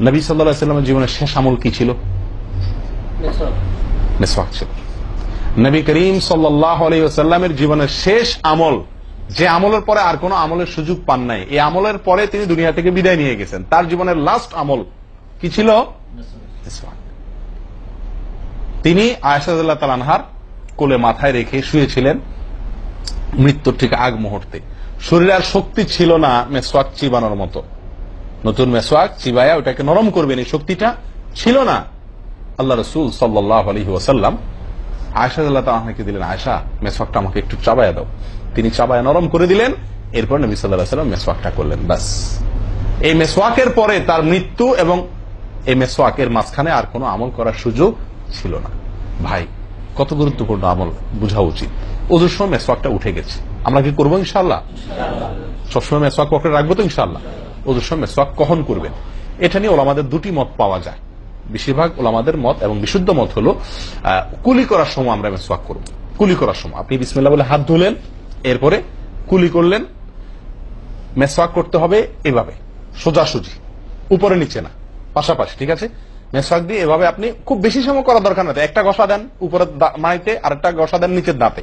নবী সাল্লাহ সাল্লামের জীবনের শেষ আমল কি ছিল? মেসওয়াক। ছিল। নবী করিম সাল্লাহ আলাইসাল্লামের জীবনের শেষ আমল যে আমলের পরে আর কোনো আমলের সুযোগ পান নাই এই আমলের পরে তিনি দুনিয়া থেকে বিদায় নিয়ে গেছেন। তার জীবনের লাস্ট আমল কি ছিল? তিনি আয়সাদুল্লাহ তালানহার কোলে মাথায় রেখে শুয়েছিলেন মৃত্যুর ঠিক আগ মুহূর্তে। শরীরে আর শক্তি ছিল না মেসওয়াক চিবানোর মতো। নতুন মেসওয়াক চিবায়া ওটাকে নরম করবেন, এই শক্তিটা ছিল না। আল্লাহ রসুল সাল্লাহ আলহি ওয়াসাল্লাম আয়সা আল্লাহ তাহকে দিলেন আয়সা মেসওয়াকটা আমাকে একটু চাবায়া দাও। তিনি চাবায়া নরম করে দিলেন, এরপর নবী সাল্লাহ সাল্লাম মেসওয়াকটা করলেন, ব্যাস। এই মেসওয়াকের পরে তার মৃত্যু এবং এই মেসওয়াকের মাঝখানে আর কোনো আমল করার সুযোগ ছিল না। ভাই, কত গুরুত্বপূর্ণ আমল, বোঝা উচিত। ওদের সময় মেসওয়াকটা উঠে গেছে। আমরা কি করব ইনশাল্লাহ সবসময় মেসওয়াক পকেটে রাখব তো ইনশাল্লাহ ওদের সময় মেসওয়াক কখন করবেন? এটা নিয়ে ওলামাদের দুটি মত পাওয়া যায়। বেশিরভাগ ওলামাদের মত এবং বিশুদ্ধ মত হলো কুলি করার সময় আমরা মেসওয়াক করব। কুলি করার সময়। আপনি বিসমিল্লাহ বলে হাত ধুলেন, এরপরে কুলি করলেন মেসওয়াক করতে হবে এভাবে, সোজাসুজি, উপরে নিচে না, পাশাপাশি, ঠিক আছে? মেসওয়াক দিয়ে এভাবে আপনি খুব বেশি সময় করার দরকার না একটা ঘষা দেন উপরে মাইতে আর একটা ঘষা দেন নিচের দাঁতে।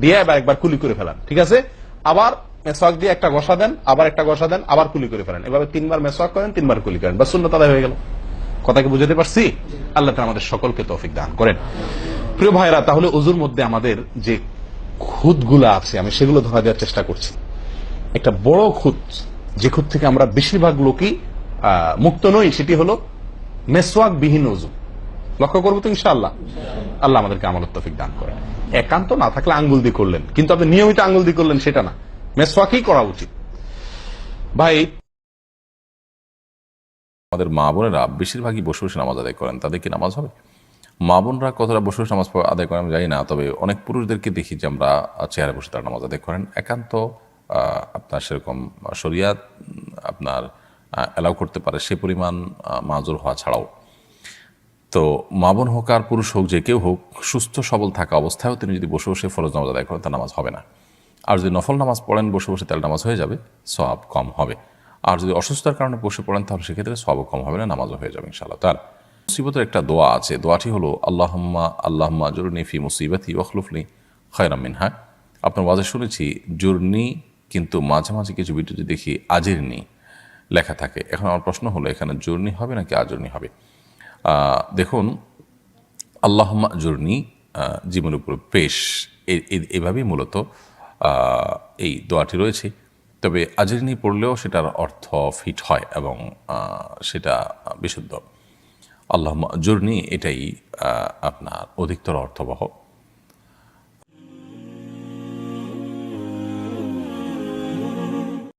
দিয়ে এবার একবার কুলি করে ফেলান, ঠিক আছে? আবার মেসওয়াক দিয়ে একটা ঘষা দেন, আবার একটা ঘষা দেন, আবার কুলি করে ফেলেন। এভাবে তিনবার মেসওয়াক করেন, তিনবার কুলি করেন। বা শূন্য তাদের হয়ে গেল। কথাকে বুঝাতে পারছি? আল্লাহ তাআলা আমাদের সকলকে তৌফিক দান করেন। প্রিয় ভাইরা তাহলে অজুর মধ্যে আমাদের যে খুদগুলা আছে, আমি সেগুলো ধরা দেওয়ার চেষ্টা করছি। একটা বড় খুঁত যে খুঁত থেকে আমরা বেশিরভাগ লোকই মুক্ত নই, সেটি হলো মেসওয়াক বিহীন অজু লক্ষ্য করব তো ইনশাআল্লাহ। আল্লাহ আমাদেরকে আমল তফিক দান করেন। একান্ত না থাকলে আঙ্গুল দিয়ে করলেন। কিন্তু আপনি নিয়মিত আঙ্গুল দিয়ে করলেন, সেটা না। মেসওয়াকই করা উচিত? ভাই, আমাদের মা বোনেরা বেশিরভাগই বসে বসে নামাজ আদায় করেন। তাদের কি নামাজ হবে? মা বোনরা কতটা বসে বসে নামাজ আদায় করেন জানি না, তবে অনেক পুরুষদেরকে দেখি যে আমরা চেয়ারে বসে তারা নামাজ আদায় করেন। একান্ত আপনার সেরকম শরিয়াত আপনার অ্যালাউ করতে পারে সে পরিমাণ মাজুর হওয়া ছাড়াও। তো মা বোন হোক আর পুরুষ হোক, যে কেউ হোক, সুস্থ সবল থাকা অবস্থায়ও তিনি যদি বসে বসে ফরজ নামাজ আদায় করেন, তার নামাজ হবে না। আর যদি নফল নামাজ পড়েন, বসে বসে তাহলে নামাজ হয়ে যাবে সব কম হবে। আর যদি অসুস্থতার কারণে বসে পড়েন, তাহলে সেক্ষেত্রে সবও কম হবে না, নামাজও হয়ে যাবে ইনশাআল্লাহ। তার মুসিবতের একটা দোয়া আছে। দোয়াটি হলো, আল্লাহম্মা আল্লাহম্মা জরুনি ফি মুসিবতি ওখলুফনি খয়রাম মিনহা। আপনার ওয়াজে শুনেছি, জুরনি, কিন্তু মাঝে মাঝে কিছু ভিডিওতে দেখি আজিরনি লেখা থাকে। এখন আমার প্রশ্ন হলো, এখানে জুরনি হবে নাকি আজরনি হবে? দেখুন আল্লাহমা জুরনি জীবনের উপর পেশ। এভাবেই মূলত এই দোয়াটি রয়েছে। তবে আজেরিনি পড়লেও সেটার অর্থ ফিট হয় এবং সেটা বিশুদ্ধ। আল্লাহ জুরনি এটাই আপনার অধিকতর অর্থবহ।